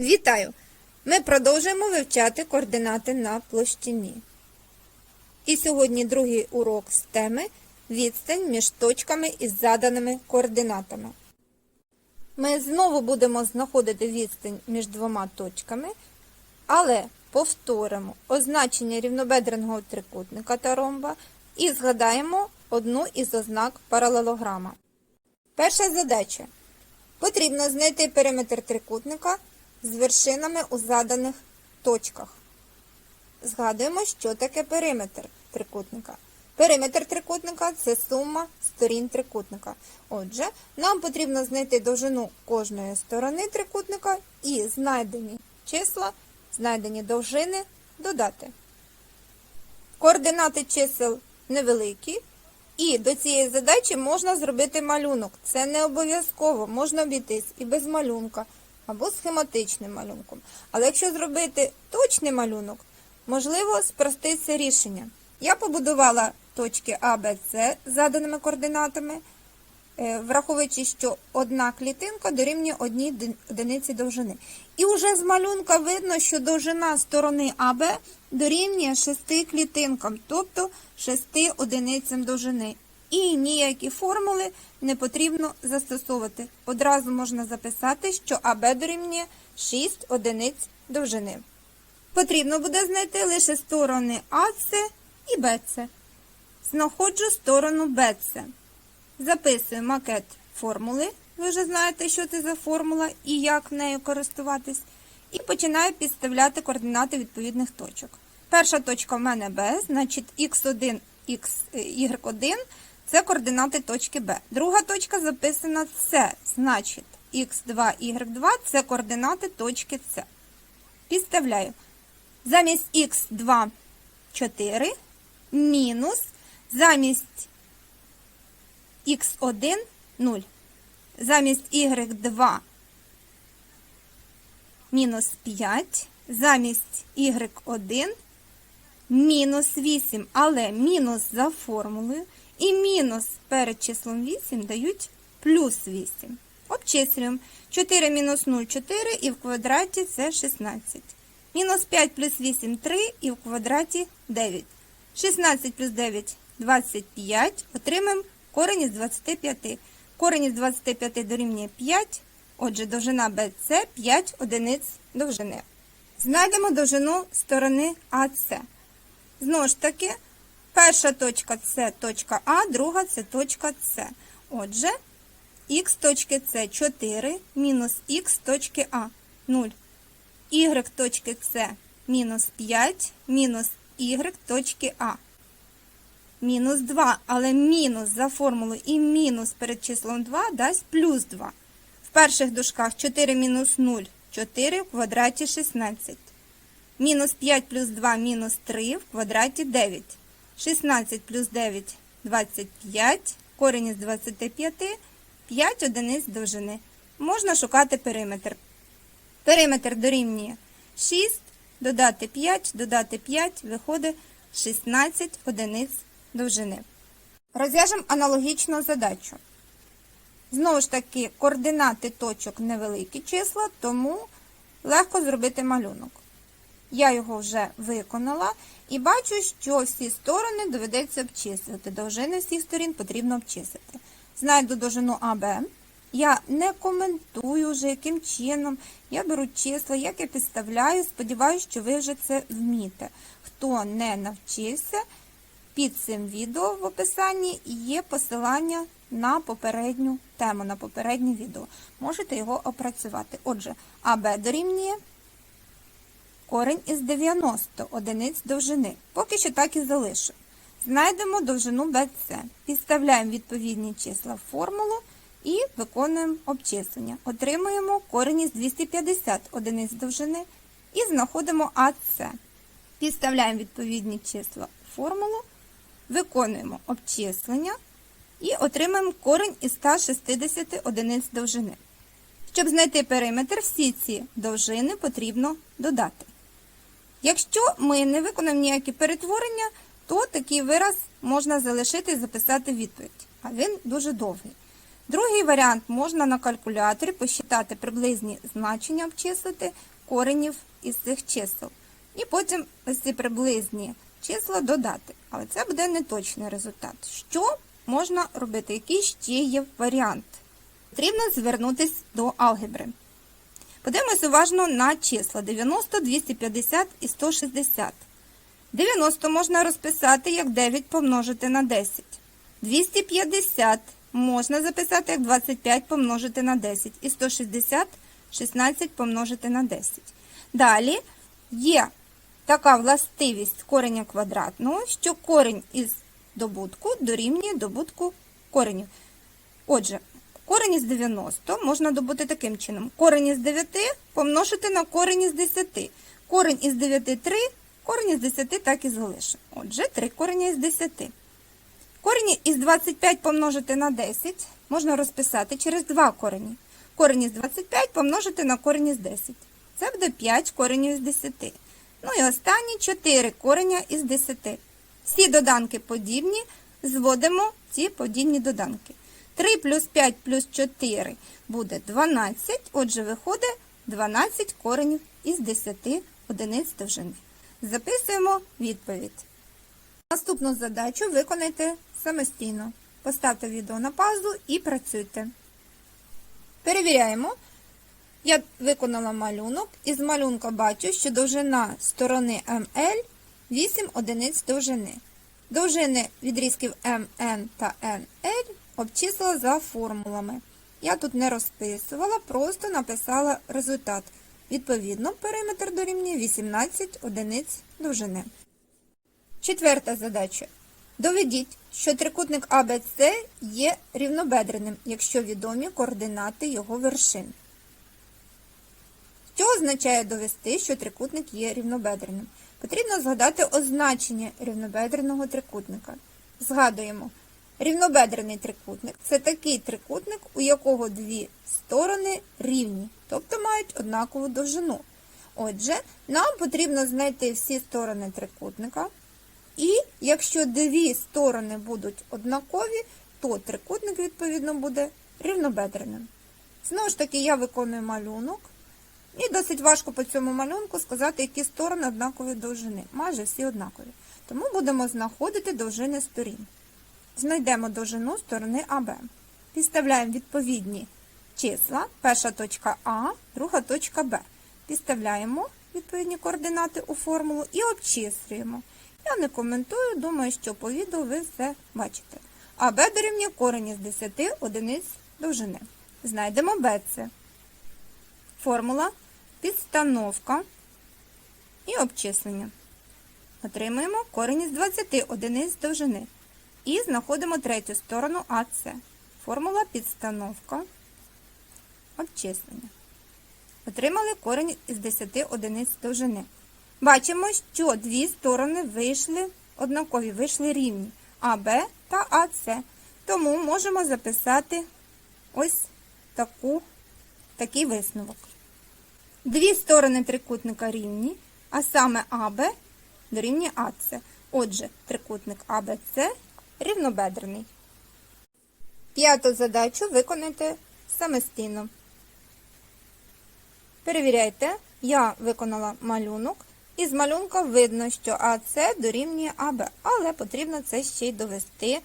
Вітаю! Ми продовжуємо вивчати координати на площині. І сьогодні другий урок з теми відстань між точками із заданими координатами. Ми знову будемо знаходити відстань між двома точками, але повторимо означення рівнобедреного трикутника та ромба і згадаємо одну із ознак паралелограма. Перша задача. Потрібно знайти периметр трикутника з вершинами у заданих точках. Згадуємо, що таке периметр трикутника. Периметр трикутника це сума сторін трикутника. Отже, нам потрібно знайти довжину кожної сторони трикутника і знайдені числа, знайдені довжини додати. Координати чисел невеликі, і до цієї задачі можна зробити малюнок. Це не обов'язково, можна обійтись і без малюнка, або схематичним малюнком. Але якщо зробити точний малюнок, можливо спроститься рішення. Я побудувала точки А, Б, С заданими координатами, е, враховуючи, що одна клітинка дорівнює одній одиниці довжини. І вже з малюнка видно, що довжина сторони АБ дорівнює 6 клітинкам, тобто 6 одиницям довжини. І ніякі формули не потрібно застосовувати. Одразу можна записати, що АБ дорівнює 6 одиниць довжини. Потрібно буде знайти лише сторони АС і БЦ. Знаходжу сторону БЦ. Записую макет формули. Ви вже знаєте, що це за формула і як нею користуватись. І починаю підставляти координати відповідних точок. Перша точка в мене Б, значить x1, x, е, y1 це координати точки Б. Друга точка записана С, значить x2, y2 це координати точки С. Підставляю. Замість х2 4 мінус замість х1 0. Замість y2 мінус 5. Замість y1 мінус 8. Але мінус за формулою і мінус перед числом 8 дають плюс 8. Обчислюємо. 4 мінус 0 – 4 і в квадраті це 16. Мінус 5 плюс 8 – 3 і в квадраті 9. 16 плюс 9 – 25. Отримаємо корень із 25. Корень із 25 дорівнює 5. Отже, довжина BC 5 одиниць довжини. Знайдемо довжину сторони АС. Знову ж таки, перша точка це точка А, друга це точка С. Отже, х точки С 4 мінус х точки А 0. y точки С мінус 5 мінус y точки А. Мінус 2, але мінус за формулою і мінус перед числом 2 дасть плюс 2. В перших дужках 4 мінус 0 – 4 в квадраті 16. Мінус 5 плюс 2 мінус 3 в квадраті 9. 16 плюс 9 – 25. Корінь із 25 – 5 одиниць довжини. Можна шукати периметр. Периметр дорівнює 6, додати 5, додати 5, виходить 16 одиниць довжини. Розв'яжемо аналогічну задачу. Знову ж таки, координати точок невеликі числа, тому легко зробити малюнок. Я його вже виконала і бачу, що всі сторони доведеться обчислити. Довжини всіх сторін потрібно обчислити. Знайду довжину АБ. Я не коментую вже, яким чином. Я беру числа, як я підставляю. Сподіваюся, що ви вже це вмієте. Хто не навчився, під цим відео в описанні є посилання на попередню тему, на попереднє відео. Можете його опрацювати. Отже, АБ дорівнює корень із 90 одиниць довжини. Поки що так і залишу. Знайдемо довжину BC. Підставляємо відповідні числа в формулу і виконуємо обчислення. Отримуємо корень із 250 одиниць довжини і знаходимо АС. Підставляємо відповідні числа в формулу, виконуємо обчислення і отримаємо корень із 160 одиниць довжини. Щоб знайти периметр, всі ці довжини потрібно додати. Якщо ми не виконаємо ніякі перетворення, то такий вираз можна залишити і записати відповідь, а він дуже довгий. Другий варіант можна на калькуляторі посчитати приблизні значення, обчислити коренів із цих чисел. І потім ось ці приблизні числа додати. Але це буде неточний результат. Що можна робити? Який ще є варіант? Потрібно звернутися до алгебри. Подивимось уважно на числа 90, 250 і 160. 90 можна розписати як 9 помножити на 10. 250 можна записати як 25 помножити на 10. І 160 16 помножити на 10. Далі є така властивість кореня квадратного, що корінь із добутку дорівнює добутку коренів. Отже, корінь із 90 можна добути таким чином. Корінь із 9 помножити на корінь із 10. Корінь із 9 – 3, корінь із 10 так і залишимо. Отже, 3 кореня із 10. Корінь із 25 помножити на 10 можна розписати через 2 корені. Корінь із 25 помножити на корінь із 10. Це буде 5 коренів із 10. Ну і останні 4 кореня із 10. Всі доданки подібні, зводимо ці подібні доданки. 3 плюс 5 плюс 4 буде 12, отже, виходить 12 коренів із 10 одиниць довжини. Записуємо відповідь. Наступну задачу виконайте самостійно. Поставте відео на паузу і працюйте. Перевіряємо. Я виконала малюнок. Із малюнка бачу, що довжина сторони МЛ 8 одиниць довжини. Довжини відрізків МН та НЛ обчислила за формулами. Я тут не розписувала, просто написала результат. Відповідно, периметр дорівнює 18 одиниць довжини. Четверта задача. Доведіть, що трикутник АБЦ є рівнобедреним, якщо відомі координати його вершин. Що означає довести, що трикутник є рівнобедреним? Потрібно згадати означення рівнобедреного трикутника. Згадуємо, рівнобедрений трикутник це такий трикутник, у якого дві сторони рівні, тобто мають однакову довжину. Отже, нам потрібно знайти всі сторони трикутника. І якщо дві сторони будуть однакові, то трикутник, відповідно, буде рівнобедреним. Знову ж таки, я виконую малюнок. І досить важко по цьому малюнку сказати, які сторони однакової довжини. Майже всі однакові. Тому будемо знаходити довжини сторін. Знайдемо довжину сторони АБ. Підставляємо відповідні числа. Перша точка А, друга точка Б. Підставляємо відповідні координати у формулу і обчислюємо. Я не коментую, думаю, що по відео ви все бачите. АБ дорівнює корень із 10 одиниць довжини. Знайдемо БЦ. Формула підстановка і обчислення. Отримуємо корінь із 20 одиниць довжини. І знаходимо третю сторону АС. Формула підстановка, обчислення. Отримали корінь із 10 одиниць довжини. Бачимо, що дві сторони вийшли однакові, вийшли рівні АБ та АС. Тому можемо записати ось таку, такий висновок. Дві сторони трикутника рівні, а саме АБ дорівнює АС. Отже, трикутник АБЦ рівнобедрений. П'яту задачу виконайте самостійно. Перевіряйте, я виконала малюнок. Із малюнка видно, що АС дорівнює АБ, але потрібно це ще й довести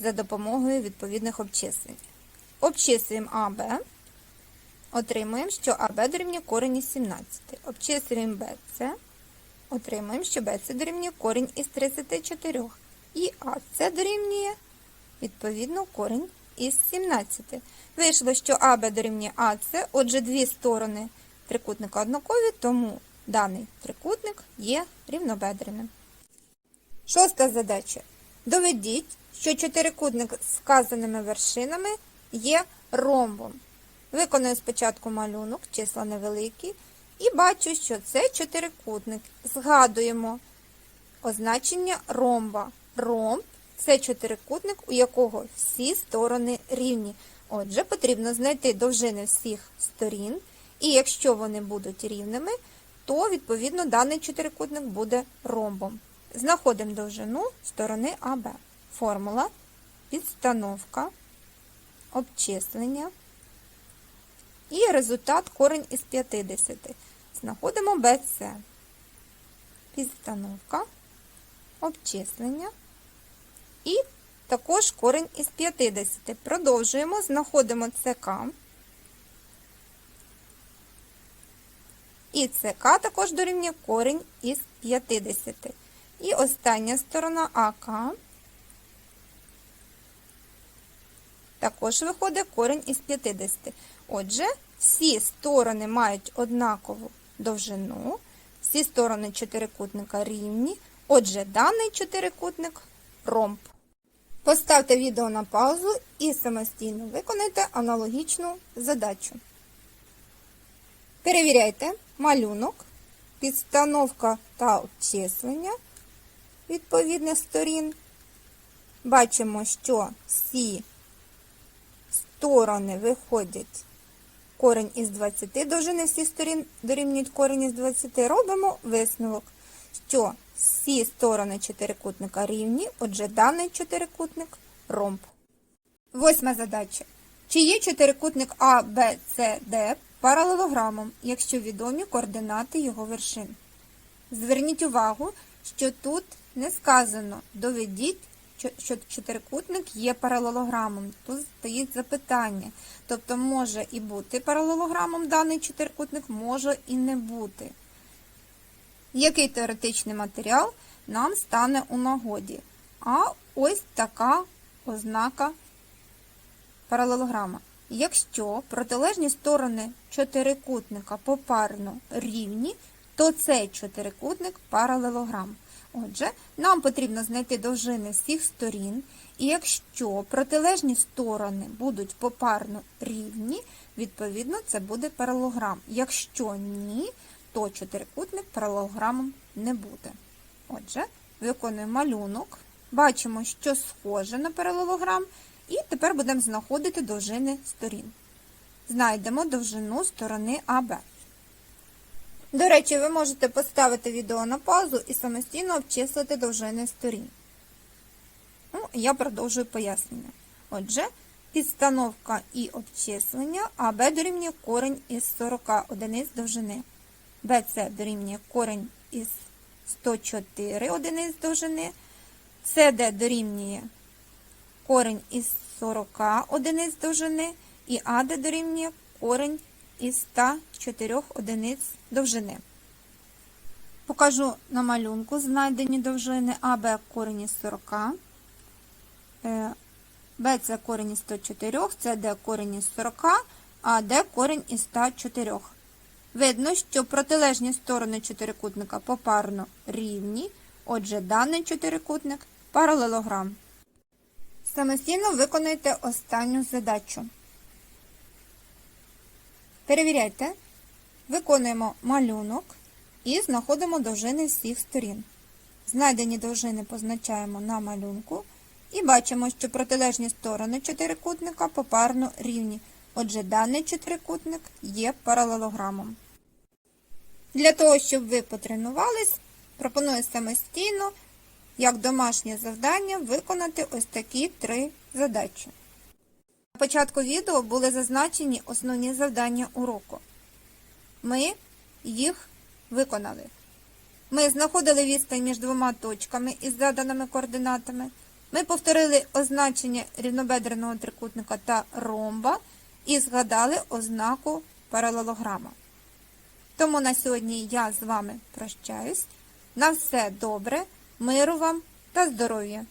за допомогою відповідних обчислень. Обчислюємо АБ. Отримуємо, що АБ дорівнює корінь із 17. Обчислюємо БЦ. Отримуємо, що БЦ дорівнює корінь із 34. І АЦ дорівнює, відповідно, корінь із 17. Вийшло, що АБ дорівнює АЦ, отже, дві сторони трикутника однакові, тому даний трикутник є рівнобедреним. Шоста задача. Доведіть, що чотирикутник з вказаними вершинами є ромбом. Виконую спочатку малюнок, числа невеликі, і бачу, що це чотирикутник. Згадуємо означення ромба. Ромб це чотирикутник, у якого всі сторони рівні. Отже, потрібно знайти довжини всіх сторін, і якщо вони будуть рівними, то, відповідно, даний чотирикутник буде ромбом. Знаходимо довжину сторони АБ. Формула, підстановка, обчислення. І результат корень із 50. Знаходимо BC. Підстановка, обчислення. І також корень із 50. Продовжуємо, знаходимо ЦК. І ЦК також дорівнює корень із 50. І остання сторона АК. Також виходить корень із 50. Отже, всі сторони мають однакову довжину, всі сторони чотирикутника рівні. Отже, даний чотирикутник ромб. Поставте відео на паузу і самостійно виконайте аналогічну задачу. Перевіряйте малюнок, підстановка та обчислення відповідних сторін. Бачимо, що всі сторони виходять корень із 20, довжини всіх сторін дорівнюють корень із 20. Робимо висновок, що всі сторони чотирикутника рівні, отже, даний чотирикутник ромб. Восьма задача. Чи є чотирикутник А, Б, С, Д паралелограмом, якщо відомі координати його вершин? Зверніть увагу, що тут не сказано доведіть, що- чотирикутник є паралелограмом. Тут стоїть запитання. Тобто може і бути паралелограмом даний чотирикутник, може і не бути. Який теоретичний матеріал нам стане у нагоді? А ось така ознака паралелограма. Якщо протилежні сторони чотирикутника попарно рівні, то цей чотирикутник паралелограм. Отже, нам потрібно знайти довжини всіх сторін, і якщо протилежні сторони будуть попарно рівні, відповідно це буде паралелограм. Якщо ні, то чотирикутник паралелограмом не буде. Отже, виконуємо малюнок, бачимо, що схоже на паралелограм, і тепер будемо знаходити довжини сторін. Знайдемо довжину сторони АБ. До речі, ви можете поставити відео на паузу і самостійно обчислити довжини сторін. Ну, я продовжую пояснення. Отже, підстановка і обчислення АБ дорівнює корень із 40 одиниць довжини. БЦ дорівнює корень із 104 одиниць довжини. СД дорівнює корень із 40 одиниць довжини. І АД дорівнює корень із 104 одиниць довжини. Покажу на малюнку знайдені довжини АБ корень із 40, е, БЦ корень із 104, СД корень із 40, а корень із 104. Видно, що протилежні сторони чотирикутника попарно рівні, отже, даний чотирикутник паралелограм. Самостійно виконуйте останню задачу. Перевіряйте. Виконуємо малюнок і знаходимо довжини всіх сторін. Знайдені довжини позначаємо на малюнку і бачимо, що протилежні сторони чотирикутника попарно рівні. Отже, даний чотирикутник є паралелограмом. Для того, щоб ви потренувались, пропоную самостійно, як домашнє завдання, виконати ось такі три задачі. На початку відео були зазначені основні завдання уроку. Ми їх виконали. Ми знаходили відстань між двома точками із заданими координатами. Ми повторили означення рівнобедреного трикутника та ромба і згадали ознаку паралелограма. Тому на сьогодні я з вами прощаюсь. На все добре, миру вам та здоров'я.